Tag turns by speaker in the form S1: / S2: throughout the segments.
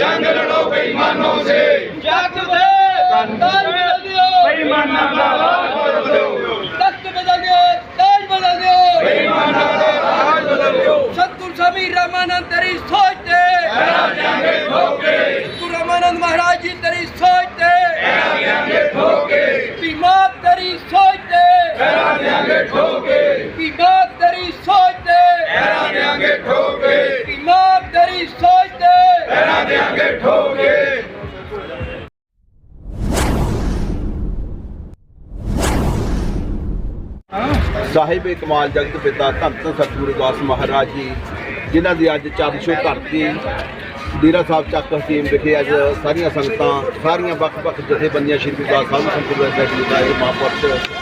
S1: जंग लड़ो बेईमानों से जाग
S2: दे तन बल दियो बेईमानों का
S1: ਪੈਰਾਂ ਦਿਆਂਗੇ
S3: ਸਾਹਿਬ ਕਮਾਲ ਜਗਤ ਪਿਤਾ ਧੰਨ ਧੰਨ ਸਤਿਗੁਰੂ ਦਾਸ ਮਹਾਰਾਜ ਜੀ, ਜਿਨ੍ਹਾਂ ਦੀ ਅੱਜ ਚਾਦਸ਼ੋ ਧਰਤੀ, ਡੇਰਾ ਸਾਹਿਬ ਚੱਕ ਹਕੀਮ ਵਿਖੇ ਅੱਜ ਸਾਰੀਆਂ ਸੰਗਤਾਂ, ਸਾਰੀਆਂ ਵੱਖ-ਵੱਖ ਜਥੇਬੰਦੀਆਂ ਸ਼੍ਰੀ ਗੁਰੂ ਗ੍ਰੰਥ ਸਾਹਿਬ ਸੰਪੂਰਨ ਸੈਕਟਰੀ ਦਾ ਇਹ ਮਹਾਂਪੁਰਸ਼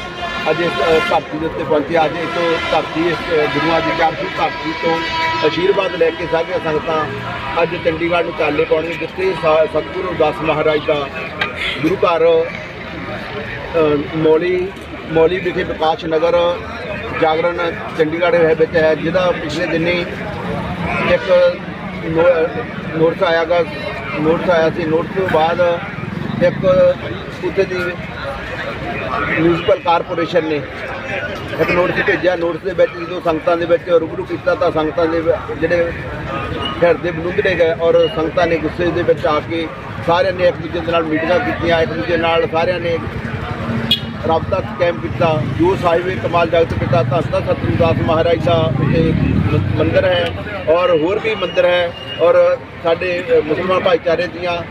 S3: ਅੱਜ ਇਸ ਧਰਤੀ ਦੇ ਉੱਤੇ ਪਹੁੰਚੇ। ਅੱਜ ਇਸ ਧਰਤੀ ਇਸ ਗੁਰੂਆਂ ਦੀ ਚਾਦਸ਼ੋ ਧਰਤੀ ਤੋਂ ਅਸ਼ੀਰਵਾਦ ਲੈ ਕੇ ਸਾਰੀਆਂ ਸੰਗਤਾਂ ਅੱਜ ਚੰਡੀਗੜ੍ਹ ਨੂੰ ਚਾਲੇ ਪਾਉਣਗੇ ਜਿੱਥੇ ਸਾ- ਸਤਿਗੁਰੂ ਦਾਸ ਮਹਾਰਾਜ ਦਾ ਗੁਰੂ ਘਰ ਅ, ਮੌਲੀ ਮੌਲੀ ਵਿਖੇ ਪ੍ਰਕਾਸ਼ ਨਗਰ ਜਾਗਰਣ ਚੰਡੀਗੜ੍ਹ ਹੈ ਵਿੱਚ ਹੈ ਜਿਹਦਾ ਪਿਛਲੇ ਦਿਨੀ ਇੱਕ ਨੋਟਸ ਨੋਟਿਸ ਆਇਆਗਾ ਨੋਟਸ ਆਇਆ ਸੀ। ਨੋਟਸ ਤੋਂ ਬਾਅਦ ਇੱਕ ਉੱਥੇ ਦੀ ਮਿਊਨਿਸਪਲ ਕਾਰਪੋਰੇਸ਼ਨ ਨੇ। ਇੱਕ ਨੋਟਿਸ ਭੇਜਿਆ। ਨੋਟਿਸ ਦੇ ਵਿੱਚ ਜਦੋਂ ਸੰਗਤਾਂ ਦੇ ਵਿੱਚ ਰੂਬਰੂ ਕੀਤਾ ਤਾਂ ਸੰਗਤਾਂ ਦੇ ਵ- ਜਿਹੜੇ ਹਿਰਦੇ ਬਲੁੰਦੜੇ ਗਏ ਔਰ ਸੰਗਤਾਂ ਨੇ ਗੁੱਸੇ ਦੇ ਵਿੱਚ ਆ ਕੇ ਸਾਰਿਆਂ ਨੇ ਇੱਕ ਦੂਜੇ ਦੇ ਨਾਲ ਮੀਟਿੰਗਾਂ ਕੀਤੀਆਂ, ਇੱਕ ਦੂਜੇ ਨਾਲ ਸਾਰਿਆਂ ਨੇ ਰਾਬਤਾ ਕਾਇਮ ਕੀਤਾ। ਜੋ ਸਾਹਿਬ ਕਮਾਲ ਜਗਤ ਪਿਤਾ ਧੰਨ ਸਤਿਗੁਰੂ ਦਾਸ ਮਹਾਰਾਜ ਦਾ ਉੱਥੇ ਮ- ਮੰਦਿਰ ਹੈ ਔਰ ਹੋਰ ਵੀ ਮੰਦਿਰ ਹੈ ਔਰ ਸਾਡੇ ਮੁਸਲਮਾਨ ਭਾਈਚਾਰੇ ਦੀਆਂ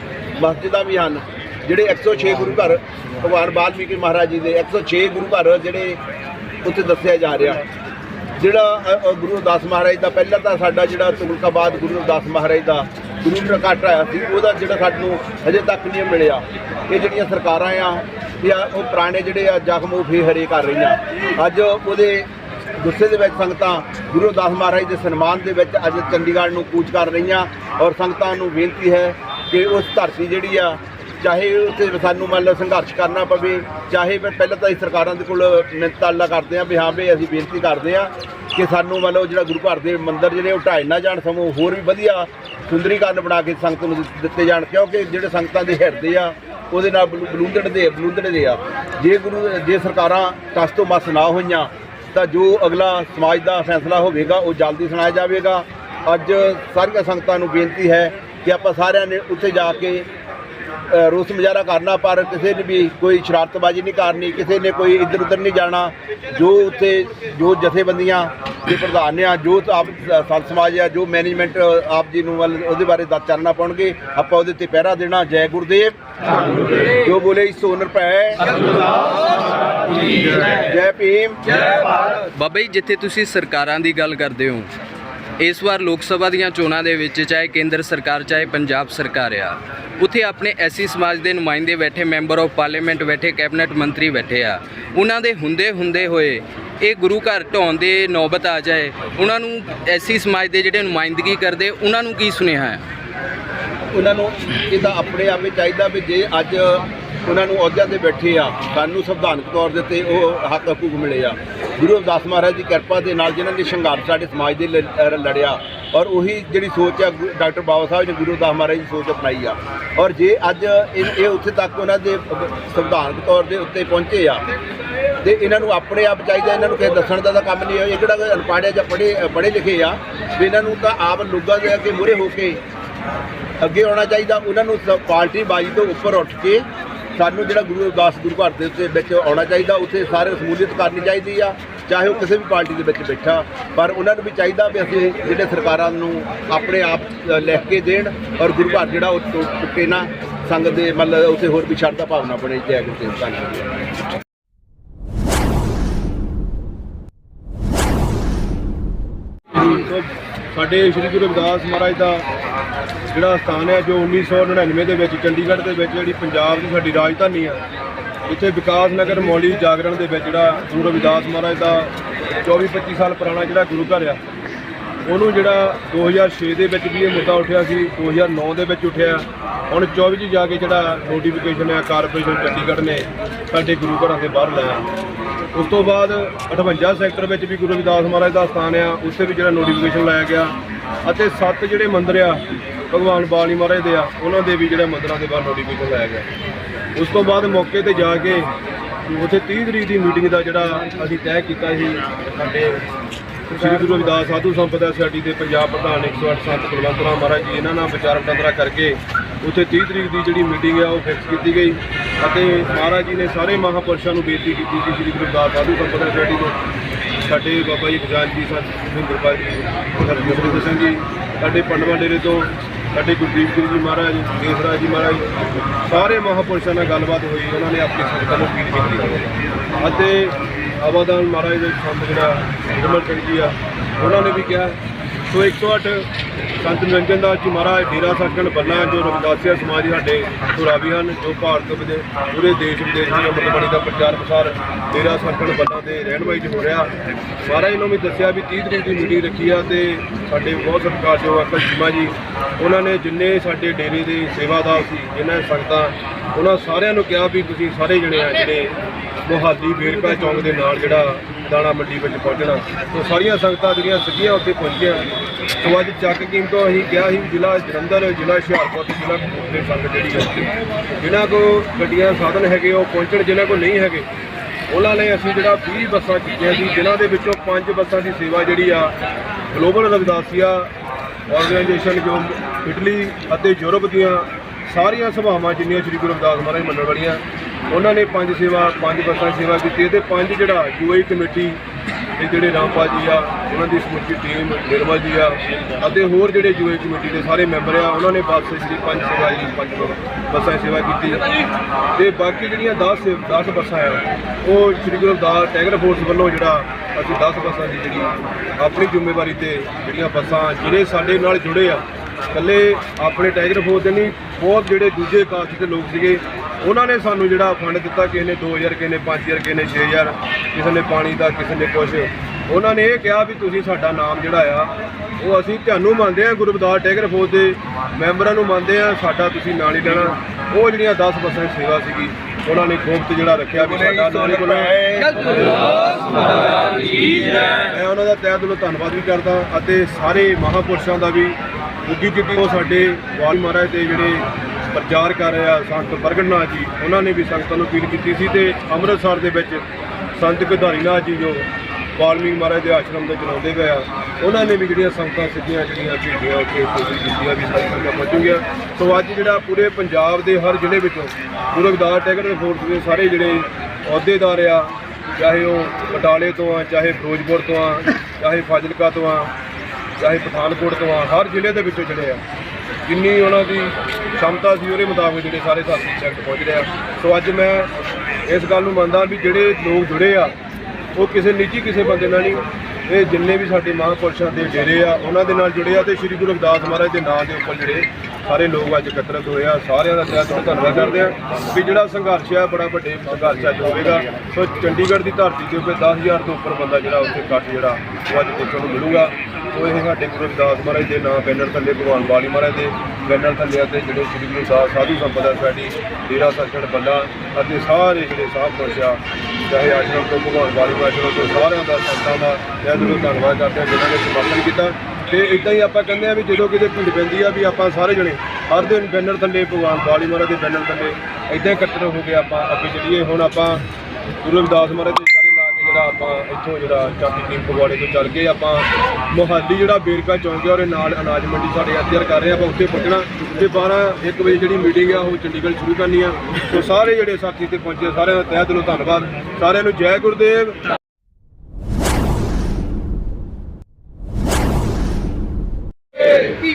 S3: ਮਸਜਿਦਾਂ ਵੀ ਹਨ। ਜਿਹੜੇ 106 ਗੁਰੂ ਘਰ ਭਗਵਾਨ ਵਾਲਮੀਕੀ ਮਹਾਰਾਜ ਜੀ ਦੇ 106 ਗੁਰੂ ਘਰ ਜਿਹੜੇ ਉੱਥੇ ਦੱਸਿਆ ਜਾ ਰਿਹਾ। ਜਿਹੜਾ ਗੁਰੂ ਦਾਸ ਮਹਾਰਾਜ ਦਾ ਪਹਿਲਾਂ ਤਾਂ ਸਾਡਾ ਜਿਹੜਾ ਤੁਗਲਕਾਬਾਦ ਗੁਰੂ ਰਵਿਦਾਸ ਮਹਾਰਾਜ ਦਾ ਗੁਰੂ ਪ੍ਰਕਾਟ ਆਇਆ ਸੀ, ਉਹਦਾ ਜਿਹੜਾ ਸਾਨੂੰ ਹਜੇ ਤੱਕ ਨਹੀਂ ਮਿਲਿਆ। ਇਹ ਜਿਹੜੀਆਂ ਸਰਕਾਰਾਂ ਆ ਜਾਂ ਉਹ ਪੁਰਾਣੇ ਜਿਹੜੇ ਆ ਜ਼ਖਮ ਉਹ ਫੇਰ ਹਰੇ ਕਰ ਰਹੀਆਂ। ਅੱਜ ਉਹਦੇ ਗੁੱਸੇ ਦੇ ਵਿੱਚ ਸੰਗਤਾਂ ਗੁਰੂ ਦਾਸ ਮਹਾਰਾਜ ਦੇ ਸਨਮਾਨ ਦੇ ਵਿੱਚ ਅੱਜ ਚੰਡੀਗੜ੍ਹ ਨੂੰ ਕੂਚ ਕਰ ਰਹੀਆਂ ਔਰ ਸੰਗਤਾਂ ਨੂੰ ਬੇਨਤੀ ਹੈ ਕਿ ਉਸ ਧਰਤੀ ਜਿਹੜੀ ਆ ਚਾਹੇ ਉੱਥੇ ਸਾਨੂੰ ਮੰਨ ਲਓ ਸੰਘਰਸ਼ ਕਰਨਾ ਪਵੇ, ਚਾਹੇ ਫਿਰ ਪਹਿਲਾਂ ਤਾਂ ਅਸੀਂ ਸਰਕਾਰਾਂ ਦੇ ਕੋਲ ਮਿੰਤਾਲਾ ਕਰਦੇ ਹਾਂ ਵੀ ਹਾਂ ਵੀ ਅਸੀਂ ਬੇਨਤੀ ਕਰਦੇ ਹਾਂ ਕਿ ਸਾਨੂੰ ਮੰਨ ਲਓ ਜਿਹੜਾ ਗੁਰੂ ਘਰ ਦੇ ਮੰਦਿਰ ਜਿਹੜੇ ਉਹ ਢਾਏ ਨਾ ਜਾਣ ਸਮੂਹ ਹੋਰ ਵੀ ਵਧੀਆ ਸੁੰਦਰੀਕਰਨ ਬਣਾ ਕੇ ਸੰਗਤ ਨੂੰ ਦਿੱ- ਦਿੱਤੇ ਜਾਣ, ਕਿਉਂਕਿ ਜਿਹੜੇ ਸੰਗਤਾਂ ਦੇ ਹਿਰਦੇ ਆ, ਉਹਦੇ ਨਾਲ ਬਲੂ- ਬਲੂੰਦੜ ਦੇ ਬਲੂੰਦੜ ਦੇ ਆ। ਜੇ ਗੁਰੂ, ਜੇ ਸਰਕਾਰਾਂ ਕਸ ਤੋਂ ਮਸ ਨਾ ਹੋਈਆਂ, ਤਾਂ ਜੋ ਅਗਲਾ ਸਮਾਜ ਦਾ ਫੈਸਲਾ ਹੋਵੇਗਾ, ਉਹ ਜਲਦੀ ਸੁਣਾਇਆ ਜਾਵੇਗਾ। ਅੱਜ ਸਾਰੀਆਂ ਸੰਗਤਾਂ ਨੂੰ ਬੇਨਤੀ ਹੈ ਕਿ ਆਪਾਂ ਸਾਰਿਆਂ ਨੇ ਉੱਥੇ ਜਾ ਕੇ ਰੋਸ ਮੁਜ਼ਾਹਰਾ ਕਰਨਾ, ਪਰ ਕਿਸੇ ਨੇ ਵੀ ਕੋਈ ਸ਼ਰਾਰਤਬਾਜ਼ੀ ਨਹੀਂ ਕਰਨੀ, ਕਿਸੇ ਨੇ ਕੋਈ ਇੱਧਰ ਉੱਧਰ ਨਹੀਂ ਜਾਣਾ। ਜੋ ਉੱਥੇ, ਜੋ ਜਥੇਬੰਦੀਆਂ ਦੇ ਪ੍ਰਧਾਨ ਆ, ਜੋ ਆਪ ਸੰਤ ਸਮਾਜ ਆ, ਜੋ ਮੈਨੇਜਮੈਂਟ ਆਪ ਜੀ ਨੂੰ ਵੱਲ ਉਹਦੇ ਬਾਰੇ ਦੱਸ ਚੱਲਣਾ ਪਾਉਣਗੇ, ਆਪਾਂ ਉਹਦੇ ਤੇ ਪਹਿਰਾ ਦੇਣਾ। ਜੈ ਗੁਰਦੇਵ। ਜੋ ਬੋਲੇ ਸੋ ਨਿਰਭੈ ਜੈ ਭੀਮ।
S4: ਬਾਬਾ ਜੀ, ਜਿੱਥੇ ਤੁਸੀਂ ਸਰਕਾਰਾਂ ਦੀ ਗੱਲ ਕਰਦੇ ਹੋ ਇਸ ਵਾਰ ਲੋਕ ਸਭਾ ਦੀਆਂ ਚੋਣਾਂ ਦੇ ਵਿੱਚ ਚਾਹੇ ਕੇਂਦਰ ਸਰਕਾਰ, ਚਾਹੇ ਪੰਜਾਬ ਸਰਕਾਰ ਆ, ਉੱਥੇ ਆਪਣੇ ਐਸੀ ਸਮਾਜ ਦੇ ਨੁਮਾਇੰਦੇ ਬੈਠੇ, ਮੈਂਬਰ ਆਫ ਪਾਰਲੀਮੈਂਟ ਬੈਠੇ, ਕੈਬਨਿਟ ਮੰਤਰੀ ਬੈਠੇ ਆ। ਉਹਨਾਂ ਦੇ ਹੁੰਦੇ ਹੁੰਦੇ ਹੋਏ ਇਹ ਗੁਰੂ ਘਰ ਢਾਉਣ ਦੇ ਨੌਬਤ ਆ ਜਾਏ, ਉਹਨਾਂ ਨੂੰ ਐਸੀ ਸਮਾਜ ਦੇ ਜਿਹੜੇ ਨੁਮਾਇੰਦਗੀ ਕਰਦੇ, ਉਹਨਾਂ ਨੂੰ ਕੀ ਸੁਨੇਹਾ ਹੈ?
S3: ਉਹਨਾਂ ਨੂੰ ਇਹਦਾ ਆਪਣੇ ਆਪ ਹੀ ਚਾਹੀਦਾ ਵੀ ਜੇ ਅੱਜ ਉਹਨਾਂ ਨੂੰ ਅਹੁਦਿਆਂ ਤੇ ਬੈਠੇ ਆ ਸਾਨੂੰ ਸੰਵਿਧਾਨਕ ਤੌਰ ਦੇ ਤੇ ਉਹ ਹੱਕ ਹਕੂਕ ਮਿਲੇ ਆ। ਗੁਰੂ ਰਵਿਦਾਸ ਮਹਾਰਾਜ ਦੀ ਕਿਰਪਾ ਦੇ ਨਾਲ ਜਿਨ੍ਹਾਂ ਨੇ ਸੰਘਰਸ਼ ਸਾਡੇ ਸਮਾਜ ਦੇ ਲਈ, ਲੜਿਆ ਔਰ ਉਹੀ ਜਿਹੜੀ ਸੋਚ ਆ ਗੁ- ਡਾਕਟਰ ਬਾਬਾ ਸਾਹਿਬ ਨੇ ਗੁਰੂ ਰਵਿਦਾਸ ਮਹਾਰਾਜ ਦੀ ਸੋਚ ਅਪਣਾਈ ਆ। ਔਰ ਜੇ ਅੱਜ ਇਹ ਇਹ ਉੱਥੇ ਤੱਕ ਉਹਨਾਂ ਦੇ ਸੰਵਿਧਾਨਕ ਤੌਰ ਦੇ ਉੱਤੇ ਪਹੁੰਚੇ ਆ ਤੇ ਇਹਨਾਂ ਨੂੰ ਆਪਣੇ ਆਪ ਚਾਹੀਦਾ ਇਹਨਾਂ ਨੂੰ ਕਿਸੇ ਦੱਸਣ ਦਾ ਤਾਂ ਕੰਮ ਨਹੀਂ ਹੈ ਇਹ ਕਿਹੜਾ ਕੋਈ ਅਨਪੜ੍ਹ ਜਾਂ ਪੜ੍ਹੇ ਪੜ੍ਹੇ ਲਿਖੇ ਆ ਵੀ ਇਹਨਾਂ ਨੂੰ ਤਾਂ ਆਪ ਲੋਕਾਂ ਦੇ ਅੱਗੇ ਮੂਹਰੇ ਹੋ ਕੇ ਅੱਗੇ ਆਉਣਾ ਚਾਹੀਦਾ। ਉਹਨਾਂ ਨੂੰ ਸ- ਪਾਰਟੀ ਬਾਜੀ ਤੋਂ ਉੱਪਰ ਉੱਠ ਕੇ ਸਾਨੂੰ ਜਿਹੜਾ ਗੁਰੂ ਅਰਦਾਸ ਗੁਰੂ ਘਰ ਦੇ ਉੱਤੇ ਵਿੱਚ ਆਉਣਾ ਚਾਹੀਦਾ ਉੱਥੇ ਸਾਰੇ ਸਮੂਲੀਅਤ ਕਰਨੀ ਚਾਹੀਦੀ ਆ ਚਾਹੇ ਉਹ ਕਿਸੇ ਵੀ ਪਾਰਟੀ ਦੇ ਵਿੱਚ ਬੈਠਾ ਪਰ ਉਹਨਾਂ ਨੂੰ ਵੀ ਚਾਹੀਦਾ ਵੀ ਅਸੀਂ ਜਿਹੜੇ ਸਰਕਾਰਾਂ ਨੂੰ ਆਪਣੇ ਆਪ ਅ, ਲਿਖ ਕੇ ਦੇਣ ਔਰ ਗੁਰੂ ਘਰ ਜਿਹੜਾ ਉਹ ਟੁ- ਟੁੱਟੇ ਨਾ ਸੰਗਤ ਦੇ ਮਤਲਬ ਉੱਥੇ ਹੋਰ ਵੀ ਸ਼ਰਧਾ ਭਾਵਨਾ ਬਣੇ ਜੈ ਗੁਰੂ ਤੇਗ ਧੰਨਵਾਦ
S5: ਸਾਡੇ ਸ੍ਰੀ ਗੁਰੂ ਰਵਿਦਾਸ ਮਹਾਰਾਜ ਦਾ ਜਿਹੜਾ ਸਥਾਨ ਹੈ ਜੋ 1999 ਦੇ ਵਿੱਚ, ਚੰਡੀਗੜ੍ਹ ਦੇ ਵਿੱਚ ਜਿਹੜੀ ਪੰਜਾਬ ਦੀ ਸਾਡੀ ਰਾਜਧਾਨੀ ਆ, ਇੱਥੇ ਵਿਕਾਸ ਨਗਰ ਮੌਲੀ ਜਾਗਰਣ ਦੇ ਵਿੱਚ ਜਿਹੜਾ ਗੁਰੂ ਰਵਿਦਾਸ ਮਹਾਰਾਜ ਦਾ 24-25 ਸਾਲ ਪੁਰਾਣਾ ਜਿਹੜਾ ਗੁਰੂ ਘਰ ਆ, ਉਹਨੂੰ ਜਿਹੜਾ 2006 ਦੇ ਵਿੱਚ ਵੀ ਇਹ ਮੁੱਦਾ ਉੱਠਿਆ ਸੀ 2009 ਦੇ ਵਿੱਚ ਉੱਠਿਆ। ਹੁਣ 24 ਚ ਜਾ ਕੇ ਜਿਹੜਾ ਨੋਟੀਫਿਕੇਸ਼ਨ ਹੈ ਕਾਰਪੋਰੇਸ਼ਨ ਚੰਡੀਗੜ੍ਹ ਨੇ ਸਾਡੇ ਗੁਰੂ ਘਰਾਂ ਦੇ ਬਾਹਰ ਲਾਇਆ। ਉਸ ਤੋਂ ਬਾਅਦ 58 ਸੈਕਟਰ ਵਿੱਚ ਵੀ ਗੁਰੂ ਰਵਿਦਾਸ ਮਹਾਰਾਜ ਦਾ ਸਥਾਨ ਆ, ਉੱਥੇ ਵੀ ਜਿਹੜਾ ਨੋਟੀਫਿਕੇਸ਼ਨ ਲਾਇਆ ਗਿਆ। ਅਤੇ ਸੱਤ ਜਿਹੜੇ ਮੰਦਿਰ ਆ, ਭਗਵਾਨ ਬਾਲੀ ਮਹਾਰਾਜ ਦੇ ਆ, ਉਹਨਾਂ ਦੇ ਵੀ ਜਿਹੜੇ ਮੰਦਿਰਾਂ ਦੇ ਬਾਹਰ ਨੋਟੀਫਿਕੇਸ਼ਨ ਲਾਇਆ ਗਿਆ। ਉਸ ਤੋਂ ਬਾਅਦ ਮੌਕੇ ਤੇ ਜਾ ਕੇ ਉੱਥੇ 30 ਤਰੀਕ ਦੀ ਮੀਟਿੰਗ ਦਾ ਜਿਹੜਾ ਅਸੀਂ ਤੈਅ ਕੀਤਾ ਸੀ, ਸਾਡੇ ਸ੍ਰੀ ਗੁਰੂ ਰਵਿਦਾਸ ਸਾਧੂ ਸੰਪਦਾ ਸੋਸਾਇਟੀ ਦੇ ਪੰਜਾਬ ਪ੍ਰਧਾਨ 108 ਸੰਤ ਕੁਲਵੰਤ ਰਾਮ ਮਹਾਰਾਜ ਜੀ, ਇਹਨਾਂ ਨਾਲ ਵਿਚਾਰ ਵਟਾਂਦਰਾ ਕਰਕੇ ਉੱਥੇ 30 ਤਰੀਕ ਦੀ ਜਿਹੜੀ ਮੀਟਿੰਗ ਆ, ਉਹ ਫਿਕਸ ਕੀਤੀ ਗਈ। ਅਤੇ ਮਹਾਰਾਜ ਜੀ ਨੇ ਸਾਰੇ ਮਹਾਪੁਰਸ਼ਾਂ ਨੂੰ ਬੇਨਤੀ ਕੀਤੀ ਕਿ ਸ੍ਰੀ ਗੁਰੂ ਰਵਿਦਾਸ ਸਾਧੂ ਸੰਪਦਾ ਸੋਸਾਇਟੀ ਤੋਂ ਸਾਡੇ ਬਾਬਾ ਜੀ ਖਜ਼ਾਨ ਜੀ ਸੰਤ ਮਹਿੰਦਰਪਾਲ ਜੀ ਸਰਦਾਰ ਗੁਰਦੇਵ ਸਿੰਘ ਜੀ, ਸਾਡੇ ਪੰਡਵਾ ਡੇਰੇ ਤੋਂ ਸਾਡੇ ਗੁਰਦੀਪ ਸਿੰਘ ਜੀ ਮਹਾਰਾਜ ਦੇਸਰਾਜ ਜੀ ਮਹਾਰਾਜ, ਸਾਰੇ ਮਹਾਪੁਰਸ਼ਾਂ ਨਾਲ ਗੱਲਬਾਤ ਹੋਈ, ਉਹਨਾਂ ਨੇ ਆਪਣੀ ਸੰਗਤਾਂ ਨੂੰ ਅਪੀਲ ਕੀਤੀ। ਅਤੇ ਆਵਾਦਾਨ ਮਹਾਰਾਜ ਦੇ ਸੰਤ ਜਿਹੜਾ ਨਿਰਮਲ ਸਿੰਘ ਜੀ ਆ, ਉਹਨਾਂ ਨੇ ਵੀ ਕਿਹਾ ਸੋ 108 ਸੰਤ ਨਿਰੰਜਨ ਦਾਸ ਜੀ ਮਹਾਰਾਜ, ਡੇਰਾ ਸੱਚਖੰਡ ਬੱਲਾ ਜੋ ਰਵਿਦਾਸੀਆ ਸਮਾਜ ਸਾਡੇ ਸੁਰਾਵੀ ਹਨ, ਜੋ ਭਾਰਤ ਵਿੱਚ ਪੂਰੇ ਦੇਸ਼ ਵਿਦੇਸ਼ ਦੀ ਅੰਮ੍ਰਿਤਬਾਣੀ ਦਾ ਪ੍ਰਚਾਰ ਪ੍ਰਸਾਰ ਡੇਰਾ ਸੱਚਖੰਡ ਬੱਲਾ ਦੇ ਰਹਿਨਮਾਈ 'ਚ ਹੋ ਰਿਹਾ। ਮਹਾਰਾਜ ਨੂੰ ਵੀ ਦੱਸਿਆ ਵੀ 30 ਤਰੀਕ ਦੀ ਮੀਟਿੰਗ ਰੱਖੀ ਆ ਤੇ ਸਾਡੇ ਬਹੁਤ ਸਤਿਕਾਰ ਜੋ ਅੰਕਲ ਚੀਮਾ ਜੀ। ਉਹਨਾਂ ਨੇ ਜਿੰਨੇ ਸਾਡੇ ਡੇਰੇ ਦੇ ਸੇਵਾਦਾਰ ਸੀ ਜਿਨ੍ਹਾਂ ਸੰਗਤਾਂ ਉਹਨਾਂ ਸਾਰਿਆਂ ਨੂੰ ਕਿਹਾ ਵੀ ਤੁਸੀਂ ਸਾਰੇ ਜਣੇ ਆ ਜਿਹੜੇ ਮੁਹਾਲੀ ਵੇਰਕਾ ਚੌਂਕ ਦੇ ਨਾਲ ਜਿਹੜਾ ਦਾਣਾ ਮੰਡੀ ਵਿੱਚ ਪਹੁੰਚਣਾ। ਤੋਂ ਸਾਰੀਆਂ ਸੰਗਤਾਂ ਜਿਹੜੀਆਂ ਸਿੱਧੀਆਂ ਉੱਥੇ ਪਹੁੰਚੀਆਂ। ਸੋ ਅੱਜ ਚੱਕ ਕੀਮ ਤੋਂ ਅਸੀਂ ਕਿਹਾ ਸੀ, ਜ਼ਿਲ੍ਹਾ ਜਲੰਧਰ, ਜ਼ਿਲ੍ਹਾ ਹੁਸ਼ਿਆਰਪੁਰ ਤੇ ਜ਼ਿਲ੍ਹਾ ਕਪੂਰਥਲੇ ਸੰਗਤ ਜਿਹੜੀ ਹੈ ਜਿਨ੍ਹਾਂ ਕੋ ਗੱਡੀਆਂ ਸਾਧਨ ਹੈਗੇ, ਉਹ ਪਹੁੰਚਣ, ਜਿਨ੍ਹਾਂ ਕੋ ਨਹੀਂ ਹੈਗੇ, ਉਹਨਾਂ ਨੇ ਅਸੀਂ ਜਿਹੜਾ 20 ਬੱਸਾਂ ਕੀਤੀਆਂ ਸੀ, ਜਿਨ੍ਹਾਂ ਦੇ ਵਿੱਚੋਂ 5 ਬੱਸਾਂ ਦੀ ਸੇਵਾ ਜਿਹੜੀ ਆ ਗਲੋਬਲ ਰਵਿਦਾਸੀਆ ਆਰਗੇਨਾਈਜੇਸ਼ਨ ਜੋ ਇਟਲੀ ਅਤੇ ਯੂਰਪ ਦੀਆਂ ਸਾਰੀਆਂ ਸਭਾਵਾਂ ਜਿੰਨੀਆਂ ਸ੍ਰੀ ਗੁਰੂ ਰਵਿਦਾਸ ਮਹਾਰਾਜ ਮੰਨਣ ਵਾਲੀਆਂ, ਉਹਨਾਂ ਨੇ ਪੰਜ ਸੇਵਾ, ਪੰਜ ਬੱਸਾਂ ਦੀ ਸੇਵਾ ਕੀਤੀ ਤੇ ਪੰਜ ਜਿਹੜਾ ਯੂਆਈ ਕਮੇਟੀ ਦੇ ਜਿਹੜੇ ਰਾਮਪਾਲ ਜੀ ਆ, ਉਹਨਾਂ ਦੀ ਸਮੁੱਚੀ ਟੀਮ ਨਿਰਮਲ ਜੀ ਆ, ਅਤੇ ਹੋਰ ਜਿਹੜੇ ਯੂਆਈ ਕਮੇਟੀ ਦੇ ਸਾਰੇ ਮੈਂਬਰ ਆ, ਉਹਨਾਂ ਨੇ ਬੱਸ ਸ਼੍ਰੀ ਪੰਜ ਸੇਵਾ ਜੀ, ਪੰਜ ਬੱਸਾਂ ਦੀ ਸੇਵਾ ਕੀਤੀ। ਤੇ ਬਾਕੀ ਜਿਹੜੀਆਂ 10 10 ਬੱਸਾਂ ਆ, ਉਹ ਸ੍ਰੀ ਗੁਰੂ ਰਵਿਦਾਸ ਟੈਗਰ ਫੋਰਸ ਵੱਲੋਂ ਜਿਹੜਾ ਅਸੀਂ 10 ਬੱਸਾਂ ਦੀ ਜਿਹੜੀ ਆਪਣੀ ਜ਼ਿੰਮੇਵਾਰੀ ਤੇ ਜਿਹੜੀਆਂ ਬੱਸਾਂ, ਜਿਹੜੇ ਸਾਡੇ ਨਾਲ ਜੁੜੇ ਆ ਇਕੱਲੇ ਆਪਣੇ ਟਾਈਗਰ ਫੋਰਸ ਦੇ ਨਹੀਂ, ਬਹੁਤ ਜਿਹੜੇ ਦੂਜੇ ਕਾਸਟ ਦੇ ਲੋਕ ਸੀਗੇ, ਉਹਨਾਂ ਨੇ ਸਾਨੂੰ ਜਿਹੜਾ ਫੰਡ ਦਿੱਤਾ, ਕਿਸੇ ਨੇ 2000 ਕਿਸੇ ਨੇ 5000 ਕਿਸੇ ਨੇ 6000 ਕਿਸੇ ਨੇ ਪਾਣੀ ਦਾ, ਕਿਸੇ ਨੇ ਕੁਛ। ਉਹਨਾਂ ਨੇ ਇਹ ਕਿਹਾ ਵੀ ਤੁਸੀਂ ਸਾਡਾ ਨਾਮ ਜਿਹੜਾ ਆ, ਉਹ ਅਸੀਂ ਤੁਹਾਨੂੰ ਮੰਨਦੇ ਆ ਗੁਰਬਦਾਸ ਟੈਗਰ ਫੋਰਸ ਦੇ ਮੈਂਬਰਾਂ ਨੂੰ ਮੰਨਦੇ ਆ ਸਾਡਾ ਤੁਸੀਂ ਨਾਲ ਹੀ ਲੈਣਾ ਉਹ ਜਿਹੜੀਆਂ 10 ਬੱਸਾਂ ਸੇਵਾ ਸੀਗੀ, ਉਹਨਾਂ ਨੇ ਗੁਪਤ ਜਿਹੜਾ ਰੱਖਿਆ ਵੀ ਸਾਡਾ ਨਾਂ ਨਹੀਂ ਬੋਲਣਾ ਮੈਂ ਉਹਨਾਂ ਦਾ ਤਹਿ ਦਿਲੋਂ ਧੰਨਵਾਦ ਵੀ ਕਰਦਾ, ਅਤੇ ਸਾਰੇ ਮਹਾਪੁਰਸ਼ਾਂ ਦਾ ਵੀ ਉੱਗੀ ਜਿੱਤੀ ਉਹ ਸਾਡੇ ਵਾਲ ਮਹਾਰਾਜ ਦੇ ਜਿਹੜੇ ਪ੍ਰਚਾਰ ਕਰ ਰਹੇ ਆ ਸੰਤ ਪ੍ਰਗਟਨਾਥ ਜੀ, ਉਹਨਾਂ ਨੇ ਵੀ ਸੰਗਤਾਂ ਨੂੰ ਅਪੀਲ ਕੀਤੀ ਸੀ ਤੇ ਅੰਮ੍ਰਿਤਸਰ ਦੇ ਵਿੱਚ ਸੰਤ ਗਧਾਰੀਨਾਥ ਜੀ ਜੋ ਵਾਲਮੀਕ ਮਹਾਰਾਜ ਦੇ ਆਸ਼ਰਮ ਦੇ ਚਲਾਉਂਦੇ ਗਏ ਆ, ਉਹਨਾਂ ਨੇ ਵੀ ਜਿਹੜੀਆਂ ਸੰਗਤਾਂ ਸਿੱਧੀਆਂ ਜਿਹੜੀਆਂ ਭੇਜੀਆਂ, ਉੱਥੇ ਕੋਸ਼ਿਸ਼ ਕੀਤੀਆਂ ਵੀ ਸੰਗਤਾਂ ਪਹੁੰਚੂਗੀਆਂ ਸੋ ਅੱਜ ਜਿਹੜਾ ਪੂਰੇ ਪੰਜਾਬ ਦੇ ਹਰ ਜ਼ਿਲ੍ਹੇ ਵਿੱਚੋਂ ਗੁਰੂ ਰਵਿਦਾਸ ਟੈਗਰ ਫੋਰਸ ਦੇ ਸਾਰੇ ਜਿਹੜੇ ਅਹੁਦੇਦਾਰ ਆ, ਚਾਹੇ ਉਹ ਬਟਾਲੇ ਤੋਂ ਆ, ਚਾਹੇ ਫਿਰੋਜ਼ਪੁਰ ਤੋਂ ਆ, ਚਾਹੇ ਫਾਜ਼ਿਲਕਾ ਤੋਂ ਆ ਚਾਹੇ ਪਠਾਨਕੋਟ ਤੋਂ ਆ, ਹਰ ਜ਼ਿਲ੍ਹੇ ਦੇ ਵਿੱਚੋਂ ਜਿਹੜੇ ਆ, ਜਿੰਨੀ ਉਹਨਾਂ ਦੀ ਸ਼ਮਤਾ ਸੀ, ਉਹਦੇ ਮੁਤਾਬਕ ਜਿਹੜੇ ਸਾਰੇ ਸਾਥੀ ਸੈਕਟ ਪਹੁੰਚ ਰਿਹਾ ਸੋ ਅੱਜ ਮੈਂ ਇਸ ਗੱਲ ਨੂੰ ਮੰਨਦਾ ਵੀ ਜਿਹੜੇ ਲੋਕ ਜੁੜੇ ਆ, ਉਹ ਕਿਸੇ ਨਿੱਜੀ ਕਿਸੇ ਬੰਦੇ ਨਾਲ ਨਹੀਂ, ਇਹ ਜਿੰਨੇ ਵੀ ਸਾਡੇ ਮਹਾਂਪੁਰਸ਼ਾਂ ਦੇ ਡੇਰੇ ਆ, ਉਹਨਾਂ ਦੇ ਨਾਲ ਜੁੜੇ ਆ ਤੇ ਸ੍ਰੀ ਗੁਰੂ ਰਵਿਦਾਸ ਮਹਾਰਾਜ ਦੇ ਨਾਮ ਦੇ ਉੱਪਰ ਜਿਹੜੇ ਸਾਰੇ ਲੋਕ ਅੱਜ ਇਕੱਤਰਤ ਹੋਏ ਆ, ਸਾਰਿਆਂ ਦਾ ਤਹਿ ਦਿਲੋਂ ਧੰਨਵਾਦ ਕਰਦੇ ਆ ਵੀ ਜਿਹੜਾ ਸੰਘਰਸ਼ ਆ, ਬੜਾ ਵੱਡੇ ਸੰਘਰਸ਼ ਅੱਜ ਹੋਵੇਗਾ। ਸੋ ਚੰਡੀਗੜ੍ਹ ਦੀ ਧਰਤੀ ਦੇ ਉੱਤੇ 10000 ਤੋਂ ਉੱਪਰ ਬੰਦਾ ਜਿਹੜਾ, ਉੱਥੇ ਇਕੱਠ ਜਿਹੜਾ, ਉਹ ਅੱਜ ਦੇਖਣ ਨੂੰ ਮਿਲੂਗਾ। ਸੋ ਇਹ ਸਾਡੇ ਗੁਰੂ ਰਵਿਦਾਸ ਮਹਾਰਾਜ ਦੇ ਨਾਮ ਬੈਨਰ ਥੱਲੇ ਭਗਵਾਨ ਬਾਲੀ ਮਹਾਰਾਜ ਦੇ ਬੈਨਰ ਥੱਲੇ ਅਤੇ ਜਿਹੜੇ ਸ੍ਰੀ ਗੁਰੂ ਸਾਹਿਬ ਸਾਧੂ ਸੰਪਦਾ ਸਾਡੀ ਡੇਰਾ ਸੱਚਖੰਡ ਬੱਲਾ ਅਤੇ ਸਾਰੇ ਜਿਹੜੇ ਸਾਹਿਬ ਪੁਰਸ਼ਾ ਚਾਹੇ ਆਸ਼ਰਮ ਤੋਂ ਭਗਵਾਨ ਬਾਲੀ ਮਹਾਰਾਜ ਤੋਂ ਸਾਰਿਆਂ ਦਾ ਸੰਤਾਂ ਦਾ ਤਹਿ ਦਿਲੋਂ ਧੰਨਵਾਦ ਕਰਦੇ ਹਾਂ ਜਿਨ੍ਹਾਂ ਨੇ ਸਮਰਥਨ ਕੀਤਾ। ਤੇ ਇਦਾਂ ਹੀ ਆਪਾਂ ਕਹਿੰਦੇ ਆ ਵੀ ਜਦੋਂ ਕਿਤੇ ਭਿੰਡ ਪੈਂਦੀ ਆ ਵੀ ਆਪਾਂ ਸਾਰੇ ਜਣੇ ਹਰ ਦਿਨ ਬੈਨਰ ਥੱਲੇ ਭਗਵਾਨ ਬਾਲੀ ਮਹਾਰਾਜ ਦੇ ਬੈਨਰ ਥੱਲੇ ਇਦਾਂ ਇਕੱਤਰ ਹੋ ਕੇ ਆਪਾਂ ਅੱਗੇ ਚੱਲੀਏ। ਹੁਣ ਆਪਾਂ ਗੁਰੂ ਰਵਿਦਾਸ ਮਹਾਰਾਜ ਦੇ ਆਪਾਂ ਇੱਥੋਂ ਜਿਹੜਾ ਚਾਬੀ ਕੀਮ ਫਗਵਾੜੇ ਤੋਂ ਚੱਲ ਕੇ ਆਪਾਂ ਮੋਹਾਲੀ ਜਿਹੜਾ ਬੇਰਕਾ ਚੌਂਕ ਹੈ ਉਹਦੇ ਨਾਲ ਅਨਾਜ ਮੰਡੀ ਸਾਡੇ ਇੰਤਜ਼ਾਰ ਕਰ ਰਹੇ ਆ, ਆਪਾਂ ਉੱਥੇ ਪਹੁੰਚਣਾ। ਤੇ 12 1 ਵਜੇ ਜਿਹੜੀ ਮੀਟਿੰਗ ਆ, ਉਹ ਚੰਡੀਗੜ੍ਹ ਸ਼ੁਰੂ ਕਰਨੀ ਆ। ਸੋ ਸਾਰੇ ਜਿਹੜੇ ਸਾਥੀ ਤੇ ਪਹੁੰਚੇ ਸਾਰਿਆਂ ਦਾ ਤਹਿ ਦਿਲੋਂ ਧੰਨਵਾਦ। ਸਾਰਿਆਂ ਨੂੰ ਜੈ ਗੁਰਦੇਵ।
S2: ਕੀ